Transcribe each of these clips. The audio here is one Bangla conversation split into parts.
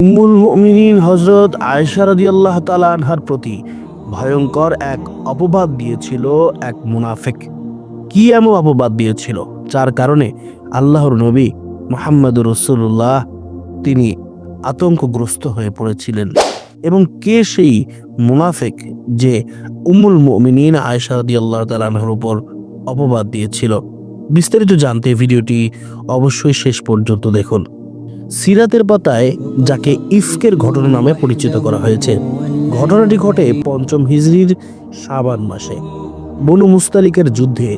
উম্মুল মুমিনিন হজরত আয়েশা রাদিয়াল্লাহ তাআলা আনহার প্রতি ভয়ঙ্কর এক অপবাদ দিয়েছিল এক মুনাফেক। কি এমন অপবাদ দিয়েছিল? যার কারণে আল্লাহর নবী মোহাম্মদুর রসুল্লাহ তিনি আতঙ্কগ্রস্ত হয়ে পড়েছিলেন। এবং কে সেই মুনাফেক যে উমুল মুমিনিন আয়েশা রাদিয়াল্লাহু তাআলা আনহার উপর অপবাদ দিয়েছিল? বিস্তারিত জানতে ভিডিওটি অবশ্যই শেষ পর্যন্ত দেখুন। সিরাতের পাতায়, যাকে ইফকের ঘটনা নামে পরিচিত করা হয়েছে। ঘটনাটি ঘটে পঞ্চম হিজরির শাবান মাসে। বনু মুস্তালিকের যুদ্ধে।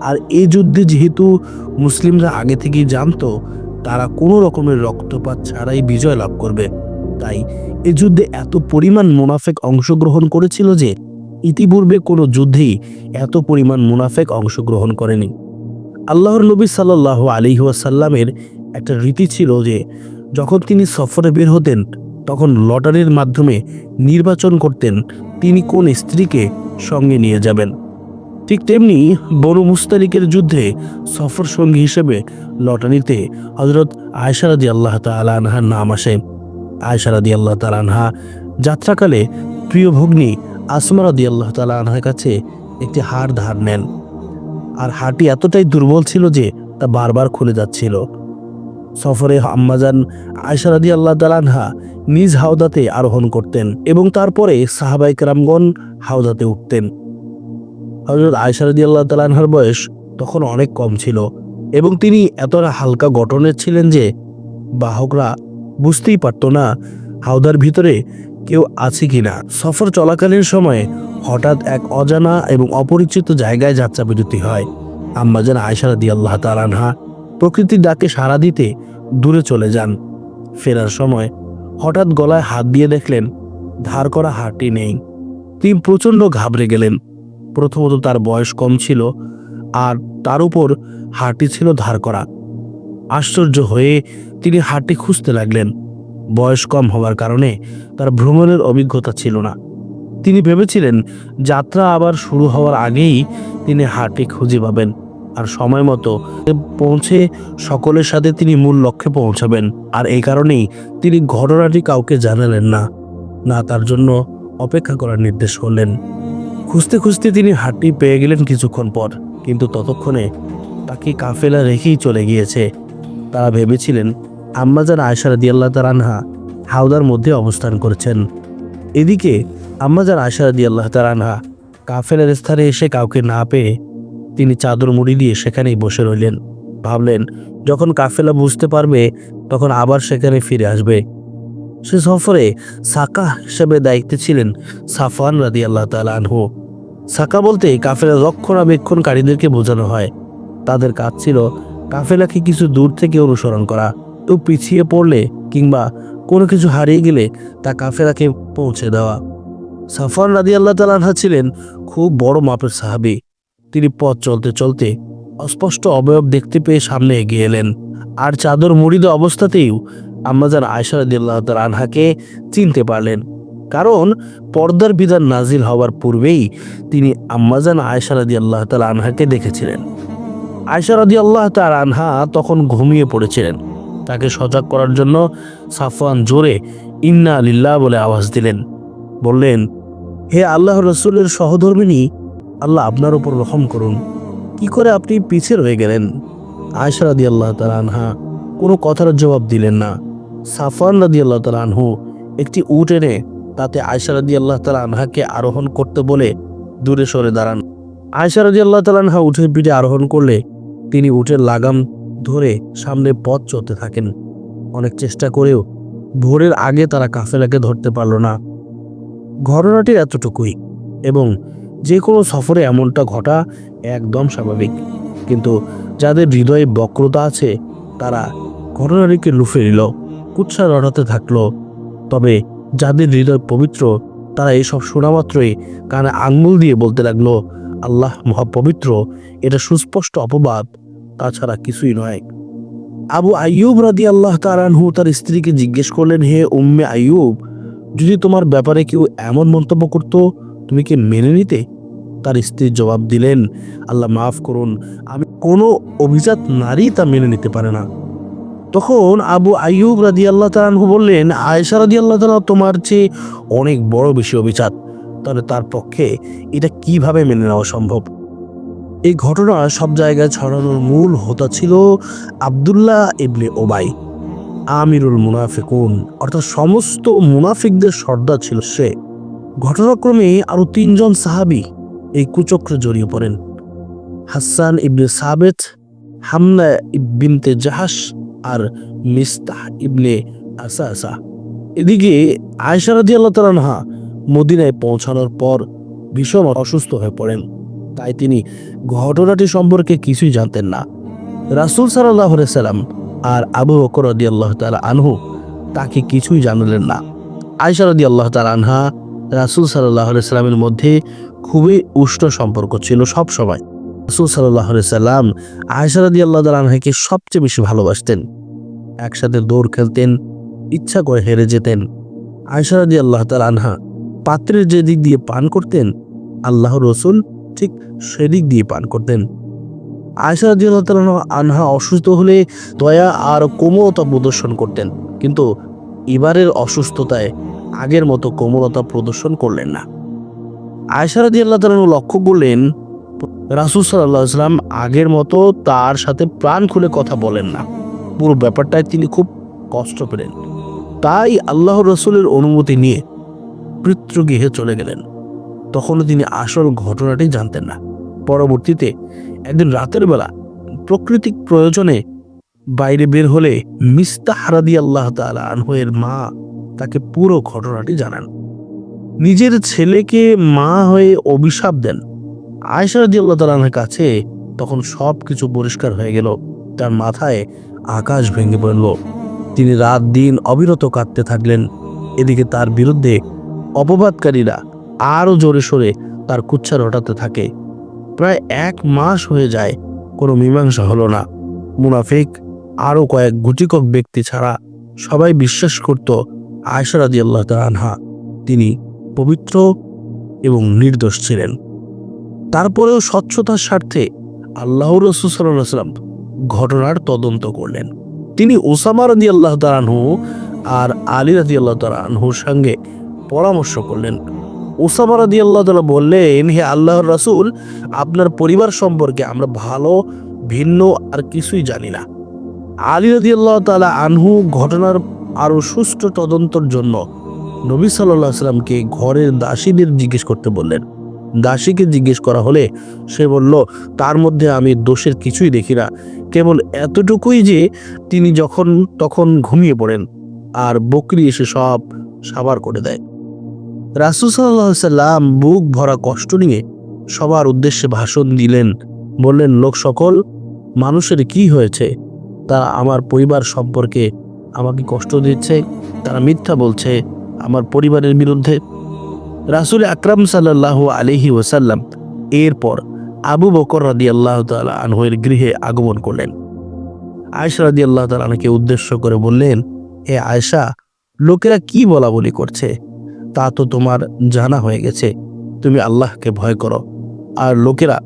আর এই যুদ্ধে যেহেতু মুসলিমরা আগে থেকেই জানতো, তারা কোনো রকমের রক্তপাত ছাড়াই বিজয় লাভ করবে। তাই এ যুদ্ধে এত পরিমাণ মুনাফেক অংশগ্রহণ করেছিল যে, ইতিপূর্বে কোনো যুদ্ধেই এত পরিমাণ মুনাফেক অংশগ্রহণ করেনি। আল্লাহর নবী সাল্লাহ আলী ওয়াসাল্লামের একটা রীতি ছিল যে যখন তিনি সফরে বের হতেন, তখন লটারির মাধ্যমে নির্বাচন করতেন, তিনি কোন স্ত্রীকে সঙ্গে নিয়ে যাবেন। ঠিক তেমনি বনু মুস্তালিকের যুদ্ধে সফর সঙ্গী হিসেবে লটারিতে হজরত আয়সারাদি আল্লাহ তালা আনহার নাম আসে। আয়সারাদি আল্লাহ আনহা যাত্রাকালে প্রিয় ভগ্নী আসমারাদি আল্লাহ তালা আনহার কাছে একটি হার ধার নেন। আর হাড়টি এতটাই দুর্বল ছিল যে তা বারবার খুলে যাচ্ছিল। সফরে আম্মাজান আয়সারাদি আল্লাহ তালানহা নিজ হাওদাতে আরোহণ করতেন এবং তারপরে সাহাবাই রামগণ হাওদাতে উঠতেন। হজরত আয়সারাদি আল্লাহ তালানহার বয়স তখন অনেক কম ছিল এবং তিনি এতটা হালকা গঠনের ছিলেন যে বাহকরা বুঝতেই পারত না হাওদার ভিতরে কেউ আছে কিনা। সফর চলাকালীন সময়ে হঠাৎ এক অজানা এবং অপরিচিত জায়গায় যাত্রা বিরতি হয় আম্মাজান আয়সারাদি আল্লাহ তালানহা প্রকৃতির ডাকে সাড়া দিতে দূরে চলে যান। ফেরার সময় হঠাৎ গলায় হাত দিয়ে দেখলেন, ধার করা হাটটি নেই। তিনি প্রচণ্ড ঘাবড়ে গেলেন। প্রথমত তার বয়স কম ছিল আর তার উপর হাটটি ছিল ধার করা। আশ্চর্য হয়ে তিনি হাটটি খুঁজতে লাগলেন। বয়স কম হওয়ার কারণে তার ভ্রমণের অভিজ্ঞতা ছিল না। তিনি ভেবেছিলেন, যাত্রা আবার শুরু হওয়ার আগেই তিনি হাটটি খুঁজে পাবেন। আর সময় মতো পৌঁছে সকলের সাথে তিনি মূল লক্ষ্যে পৌঁছাবেন। আর এই কারণেই তিনি ঘটনাটি কাউকে জানালেন না। না, তার জন্য অপেক্ষা করার নির্দেশ করলেন। খুঁজতে খুঁজতে তিনি হাটটি পেয়ে গেলেন কিছুক্ষণ পর, কিন্তু ততক্ষণে তাকে কাফেলা রেখেই চলে গিয়েছে। তারা ভেবেছিলেন, আম্মাজান আয়সার দিয়াল্লাহ তারানহা হাওদার মধ্যে অবস্থান করেছেন। এদিকে আম্মাজান আয়সার দিয়াল্লাহ তারানহা কাফেলার স্থানে এসে কাউকে না পেয়ে তিনি চাদর মুড়ি দিয়ে সেখানেই বসে রইলেন। ভাবলেন, যখন কাফেলা বুঝতে পারবে, তখন আবার সেখানে ফিরে আসবে। সে সফরে সাকা হিসেবে দায়িত্বে ছিলেন সাফান রাদি আল্লাহ আনহু। সাকা বলতে কাফেলা রক্ষণাবেক্ষণকারীদেরকে বোঝানো হয়। তাদের কাজ ছিল কাফেলাকে কিছু দূর থেকে অনুসরণ করা। তো পিছিয়ে পড়লে কিংবা কোনো কিছু হারিয়ে গেলে তা কাফেলাকে পৌঁছে দেওয়া। সাফান রাদি আল্লাহ তালানহা ছিলেন খুব বড় মাপের সাহাবি। তিনি পথ চলতে চলতে অস্পষ্ট অবয়ব দেখতে পেয়ে সামনে এগিয়ে এলেন। আর চাদর মুড়িদ অবস্থাতেই আম্মাজান আয়সা রাদিয়াল্লাহু তাআলা আনহাকে চিনতে পারলেন। কারণ পর্দার বিধান নাজিল হওয়ার পূর্বেই তিনি আম্মাজান আয়সা রাদিয়াল্লাহু তাআলা আনহাকে দেখেছিলেন। আয়সা রাদিয়াল্লাহু তাআলা আনহা তখন ঘুমিয়ে পড়েছিলেন। তাকে সজাগ করার জন্য সাফওয়ান জোরে ইন্না লিল্লাহ বলে আওয়াজ দিলেন। বললেন, হে আল্লাহ রসুলের সহধর্মিনী আল্লাহ আপনার উপর রহম করুন। কি করে আপনি পিছিয়ে রয়ে গেলেন? আয়সা রাদি আল্লাহ আনহা কোনো কথার জবাব দিলেন না। সাফান রাদি আল্লাহ আনহু একটি উট এনে তাতে আয়সা রাদি আল্লাহ আনহাকে আরোহণ করতে বলে দূরে সরে দাঁড়ান। আয়সা রাদি আল্লাহ তালা আনহা উঠের পিঠে আরোহণ করলে তিনি উটের লাগাম ধরে সামনে পথ চলতে থাকেন। অনেক চেষ্টা করেও ভোরের আগে তারা কাফেলাকে ধরতে পারল না। ঘটনাটি এতটুকুই এবং যে কোনো সফরে এমনটা ঘটা একদম স্বাভাবিক। কিন্তু যাদের হৃদয়ে বক্রতা আছে, তারা ঘটনাটিকে লুফে নিল কুৎসা রটাতে থাকল। তবে যাদের হৃদয় পবিত্র, তারা এসব শোনা মাত্রই কানে আঙ্গুল দিয়ে বলতে লাগল, আল্লাহ মহাপবিত্র, এটা সুস্পষ্ট অপবাদ, তাছাড়া কিছুই নয়। আবু আইয়ুব রাদি আল্লাহ তারানহু তার স্ত্রীকে জিজ্ঞেস করলেন, হে উম্মে আইয়ুব, যদি তোমার ব্যাপারে কেউ এমন মন্তব্য করতো, তুমি কি মেনে নিতে? তার স্ত্রী জবাব দিলেন, আল্লাহ মাফ করুন, আমি কোনো অভিজাত নারী তা মেনে নিতে পারে না। তখন আবু আইয়ুব রাদি আল্লাহ তালাহু বললেন, আয়েশা রাদি আল্লাহ তালা তোমার চেয়ে অনেক বড় বেশি অভিজাত। তাহলে তার পক্ষে এটা কীভাবে মেনে নেওয়া সম্ভব? এই ঘটনা সব জায়গায় ছড়ানোর মূল হোতা ছিল আবদুল্লাহ ইবনে ওবাই আমিরুল মুনাফিকুন। অর্থাৎ সমস্ত মুনাফিকদের সর্দার ছিল সে। ঘটনাক্রমে আরও তিনজন সাহাবি এই কুচক্রে জড়িয়ে পড়েন। হাসান ইবনে সাবেত হামনা ইবিনতে জাহাস আর মিস্তাহ ইবনে আসা আসা এদিকে আয়সা রাজি আল্লাহ তালানহা মদিনায় পৌঁছানোর পর ভীষণ অসুস্থ হয়ে পড়েন। তাই তিনি ঘটনাটি সম্পর্কে কিছুই জানতেন না। রাসুল সাল্লাহ সাল্লাম আর আবু বকর রদি আল্লাহ তালা আনহু তাকে কিছুই জানালেন না। আয়সা রদি আল্লাহ তালা আনহা রাসুল সাল্লাহ সাল্লামের মধ্যে খুবই উষ্ণ সম্পর্ক ছিল সব সময়। রাসুল সাল্লাহ সাল্লাম আয়সা রদি আল্লাহ তালা আনহাকে সবচেয়ে বেশি ভালোবাসতেন। একসাথে দৌড় খেলতেন, ইচ্ছা করে হেরে যেতেন। আয়সা রদি আল্লাহ তালা আনহা পাত্রের যে দিক দিয়ে পান করতেন আল্লাহ রসুল ঠিক সেদিক দিয়ে পান করতেন। আয়সা রাদিয়াল্লাহু তাআলা আনহা অসুস্থ হলে দয়া আর কোমলতা প্রদর্শন করতেন। কিন্তু এবারের অসুস্থতায় আগের মতো কোমলতা প্রদর্শন করলেন না। আয়সা আল্লাহ তাআলা লক্ষ্য করলেন, রাসূল আলাইহি সাল্লাম আগের মতো তার সাথে প্রাণ খুলে কথা বলেন না। পুরো ব্যাপারটায় তিনি খুব কষ্ট পেলেন। তাই আল্লাহ রসুলের অনুমতি নিয়ে পিতৃগৃহে চলে গেলেন। তখনও তিনি আসল ঘটনাটি জানতেন না। পরবর্তীতে একদিন রাতের বেলা প্রকৃতিক প্রয়োজনে বাইরে বের হলে মিস্তা হারাদি আল্লাহ তালা আনহের মা তাকে পুরো ঘটনাটি জানান। নিজের ছেলেকে মা হয়ে অভিশাপ দেন। আয়সা তালানের কাছে তখন সব কিছু পরিষ্কার হয়ে গেল। তার মাথায় আকাশ ভেঙে পড়ল। তিনি রাত দিন অবিরত কাঁদতে থাকলেন। এদিকে তার বিরুদ্ধে অপবাদকারীরা আরও জোরে সোরে তার কুচ্ছা রটাতে থাকে। প্রায় এক মাস হয়ে যায়, কোনো মীমাংসা হলো না। মুনাফিক, আরও কয়েক গুটিকক ব্যক্তি ছাড়া সবাই বিশ্বাস করত আয়সা রাজি আল্লাহ আনহা তিনি পবিত্র এবং নির্দোষ ছিলেন। তারপরেও স্বচ্ছতার স্বার্থে আল্লাহ রসুলাম ঘটনার তদন্ত করলেন। তিনি ওসামা রাদি আল্লাহ তালানহু আর আলী রাদি আল্লাহ তালানহুর সঙ্গে পরামর্শ করলেন। ওসামা রাদি আল্লাহ তালা বললেন, হে আল্লাহ রাসূল, আপনার পরিবার সম্পর্কে আমরা ভালো, ভিন্ন আর কিছুই জানি না। আলী রাদি আল্লাহ তালা আনহু ঘটনার আরও সুষ্ঠু তদন্তর জন্য নবী সাল্লাহ সাল্লামকে ঘরের দাসীদের জিজ্ঞেস করতে বললেন। দাসীকে জিজ্ঞেস করা হলে সে বলল, তার মধ্যে আমি দোষের কিছুই দেখি না। কেবল এতটুকুই যে তিনি যখন তখন ঘুমিয়ে পড়েন আর বকরি এসে সব সাবার করে দেয়। রাসুল সাল্লাম বুক ভরা কষ্ট নিয়ে সবার উদ্দেশ্যে ভাষণ দিলেন, বললেন, লোক সকল, মানুষের কি হয়েছে? তারা আমার পরিবার সম্পর্কে আমাকে কষ্ট দিচ্ছে, তারা মিথ্যা বলছে আমার পরিবারের বিরুদ্ধে। রাসুল আকরাম সাল্লাহ আলিহি ওসাল্লাম এরপর আবু বকর রাদি আল্লাহ তালা আনহের গৃহে আগমন করলেন। আয়সা রাদি আল্লাহ তালাকে উদ্দেশ্য করে বললেন, এ আয়সা লোকেরা কি বলা বলি করছে? তা তো তোমার জানা হয়ে গেছে, তুমি আল্লাহকে ভয় করো। আর লোকেরা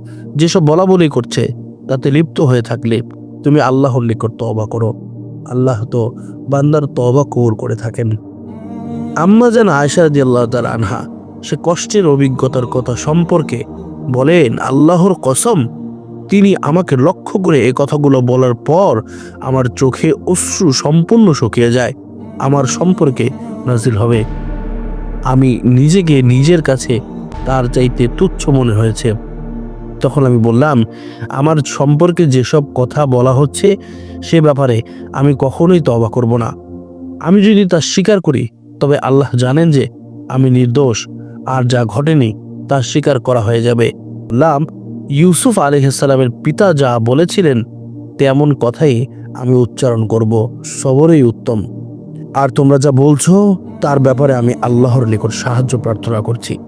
যেসব বলা বলি করছে, তাতে লিপ্ত হয়ে থাকলে তুমি আল্লাহর নিকট তবা করো। আল্লাহ তো বান্দার তবা কবুল করে থাকেন। আম্মা যেন আয়সা রাদি আল্লাহ তার আনহা, সে কষ্টের অভিজ্ঞতার কথা সম্পর্কে বলেন, আল্লাহর কসম, তিনি আমাকে লক্ষ্য করে এ কথাগুলো বলার পর আমার চোখে অশ্রু সম্পূর্ণ শুকিয়ে যায়, আমার সম্পর্কে নাজিল হবে। আমি নিজেকে নিজের কাছে তার চাইতে তুচ্ছ মনে হয়েছে। তখন আমি বললাম, আমার সম্পর্কে যেসব কথা বলা হচ্ছে, সে ব্যাপারে আমি কখনোই তবা করব না। আমি যদি তা স্বীকার করি, তবে আল্লাহ জানেন যে আমি নির্দোষ, আর যা ঘটেনি, তা স্বীকার করা হয়ে যাবে। বললাম, ইউসুফ আলহিসাল্লামের পিতা যা বলেছিলেন, তেমন কথাই আমি উচ্চারণ করব, সবরই উত্তম। আর তোমরা যা বলছো, তার ব্যাপারে আমি আল্লাহর নিকট সাহায্য প্রার্থনা করছি।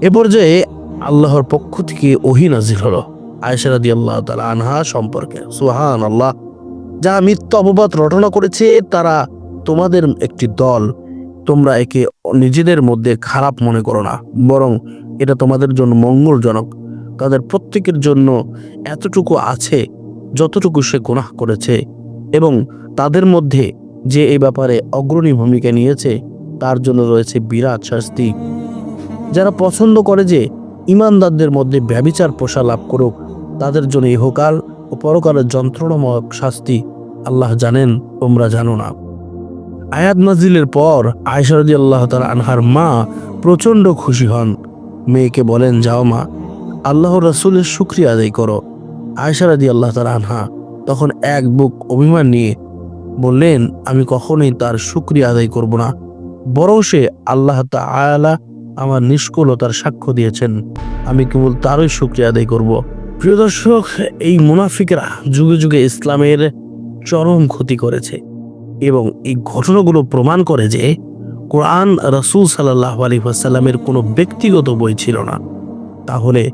এ পর্যায়ে আল্লাহর পক্ষ থেকে ওহি নাজির হলো আয়সারাদি আল্লাহ তালা আনহা সম্পর্কে। সুহান আল্লাহ যা মিথ্যা অপবাদ রটনা করেছে, তারা তোমাদের একটি দল। তোমরা একে নিজেদের মধ্যে খারাপ মনে করো না, বরং এটা তোমাদের জন্য মঙ্গলজনক। তাদের প্রত্যেকের জন্য এতটুকু আছে, যতটুকু সে গুনাহ করেছে, এবং তাদের মধ্যে যে এই ব্যাপারে অগ্রণী ভূমিকা নিয়েছে, তার জন্য রয়েছে বিরাট শাস্তি। যারা পছন্দ করে যে ইমানদারদের মধ্যে ব্যবিচার পোষা লাভ করুক, তাদের জন্য ইহকাল ও পরকালের যন্ত্রণাময় শাস্তি আল্লাহ জানেন, তোমরা জানো না। আয়াত নাজিলের পর আয়সারদি আল্লাহ তার আনহার মা প্রচণ্ড খুশি হন। মেয়েকে বলেন, যাও মা আল্লাহ রাসুলের শুক্রিয়া আদায় করো। আয়সারাদি আল্লাহ তার আনহা তখন এক বুক অভিমান নিয়ে বললেন, আমি কখনোই তার শুক্রিয়া আদায় করব না। বরং সে আল্লাহ তাআলা আমার নিষ্কুলতার সাক্ষ্য দিয়েছেন। আমি কেবল তারই শুক্রিয়া আদায় করব। প্রিয় দর্শক, এই মুনাফিকরা যুগে যুগে ইসলামের চরম ক্ষতি করেছে এবং এই ঘটনাগুলো প্রমাণ করে যে কোরআন রসুল সাল্লাহ আলী আসাল্লামের কোনো ব্যক্তিগত বই ছিল না। তাহলে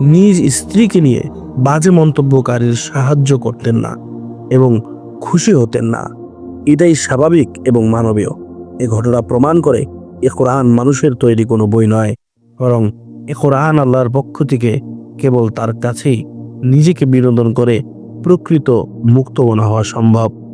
নিজ স্ত্রীকে নিয়ে বাজে মন্তব্যকারীর সাহায্য করতেন না এবং খুশি হতেন না। এটাই স্বাভাবিক এবং মানবীয়। এ ঘটনা প্রমাণ করে এ কোরআন মানুষের তৈরি কোনো বই নয়, বরং এ কোরআন আল্লাহর পক্ষ থেকে কেবল তার কাছেই নিজেকে বিনোদন করে প্রকৃত মুক্ত মনে হওয়া সম্ভব।